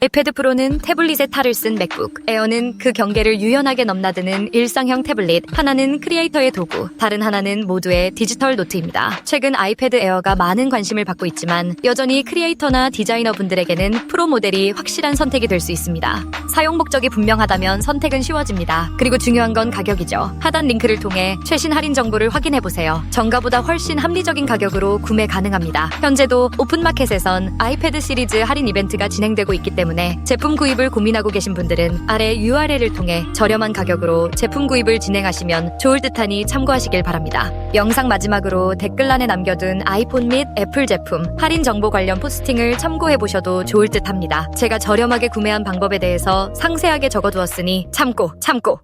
아이패드 프로는 태블릿에 탈을 쓴 맥북, 에어는 그 경계를 유연하게 넘나드는 일상형 태블릿, 하나는 크리에이터의 도구, 다른 하나는 모두의 디지털 노트입니다. 최근 아이패드 에어가 많은 관심을 받고 있지만 여전히 크리에이터나 디자이너 분들에게는 프로 모델이 확실한 선택이 될 수 있습니다. 사용 목적이 분명하다면 선택은 쉬워집니다. 그리고 중요한 건 가격이죠. 하단 링크를 통해 최신 할인 정보를 확인해 보세요. 정가보다 훨씬 합리적인 가격으로 구매 가능합니다. 현재도 오픈마켓에선 아이패드 시리즈 할인 이벤트가 진행되고 있기 때문에 제품 구입을 고민하고 계신 분들은 아래 URL을 통해 저렴한 가격으로 제품 구입을 진행하시면 좋을 듯하니 참고하시길 바랍니다. 영상 마지막으로 댓글란에 남겨둔 아이폰 및 애플 제품 할인 정보 관련 포스팅을 참고해 보셔도 좋을 듯합니다. 제가 저렴하게 구매한 방법에 대해서 상세하게 적어두었으니 참고, 참고.